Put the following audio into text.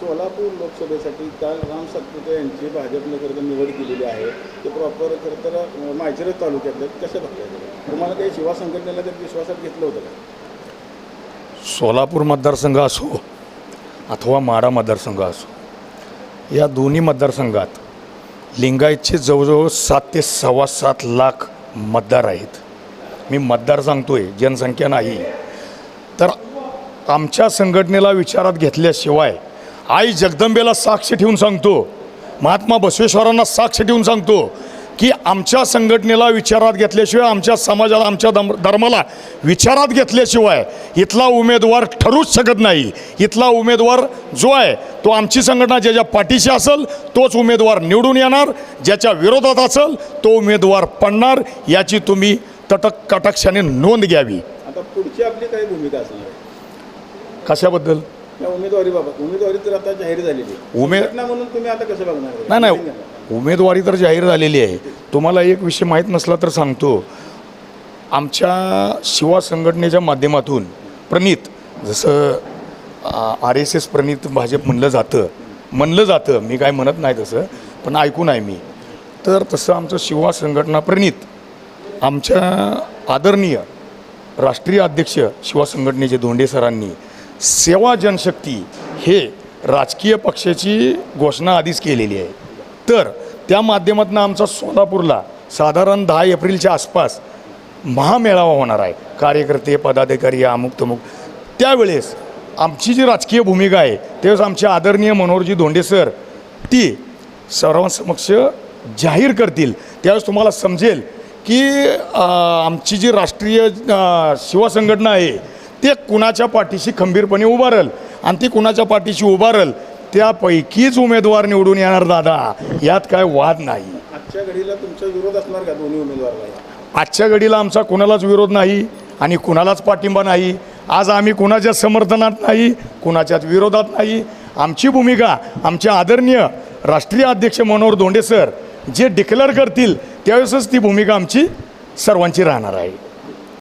सोलापूर लोकसभेसाठी काल राम सातपुते यांची भाजपनं खरं तर निवड केलेली आहे. ते प्रॉपर खरं तर अं, माळशिरस तालुक्यातलं कसं बघायचं तुम्हाला काही शिवा संघटनेला तर विश्वासात घेतलं होतं का? सोलापूर मतदारसंघ असो अथवा माडा मतदारसंघ असो या दोन्ही मतदारसंघात लिंगायतचे जवळजवळ सात ते सव्वा सात लाख मतदार आहेत. मी मतदार सांगतोय जनसंख्या नाही. तर आमच्या संघटनेला विचारात घेतल्याशिवाय आई जगदंबेला साक्ष ठेवून सांगतो. महात्मा बसवेश्वरांना साक्ष ठेवून सांगतो की आमच्या संघटनेला विचारात घेतल्याशिवाय आमच्या समाजाला आमच्या धम धर्माला विचारात घेतल्याशिवाय इथला उमेदवार ठरूच शकत नाही. इथला उमेदवार जो आहे तो आमची संघटना ज्याच्या पाठीशी असेल तोच उमेदवार निवडून येणार. ज्याच्या विरोधात असेल तो उमेदवार पडणार. याची तुम्ही तटक कटाक्षाने नोंद घ्यावी. आता पुढची आपली काय भूमिका आहे कशाबद्दल? या उमेदवारीबाबत उमेदवारी तर आता जाहीर झालेली आहे. उमेद- म्हणून तुम्ही आता कसं बघणार? नाही नाही. उमेदवारी तर जाहीर झालेली आहे. तुम्हाला एक विषय माहीत नसला तर सांगतो. आमच्या शिवा संघटनेच्या माध्यमातून प्रणित जसं आर एस एस प्रणित भाजप म्हणलं जातं. म्हणलं जातं. मी काय म्हणत नाही तसं पण ऐकून आहे मी. तर तसं आमचं शिवा संघटना प्रणित आमच्या आदरणीय राष्ट्रीय अध्यक्ष शिवा संघटनेचे धोंडे सरांनी सेवा जनशक्ती हे राजकीय पक्षाची घोषणा आधीच केलेली आहे. तर त्या माध्यमातून आमचा सोलापूरला साधारण दहा एप्रिलच्या आसपास महामेळावा होणार आहे. कार्यकर्ते पदाधिकारी अमुक तमुक. त्यावेळेस आमची जी राजकीय भूमिका आहे त्यावेळेस आमचे आदरणीय मनोहरजी धोंडे सर ती सर्वांसमक्ष जाहीर करतील. त्यावेळेस तुम्हाला समजेल की आमची जी राष्ट्रीय शिवसंघटना संघटना आहे ते कुणाच्या पाठीशी खंबीरपणे उभारल आणि ती कुणाच्या पाठीशी उभारल त्यापैकीच उमेदवार निवडून येणार दादा. यात काय वाद नाही. आजच्या घडीला तुमचा विरोध असणार का दोन्ही उमेदवाराला आजच्या घडीला आमचा कुणालाच विरोध नाही आणि कुणालाच पाठिंबा नाही. आज आम्ही कुणाच्या समर्थनात नाही कुणाच्याच विरोधात नाही. आमची भूमिका आमचे आदरणीय राष्ट्रीय अध्यक्ष मनोहर धोंडे सर जे डिक्लेअर करतील त्यावेळेसच ती भूमिका आमची सर्वांची राहणार आहे.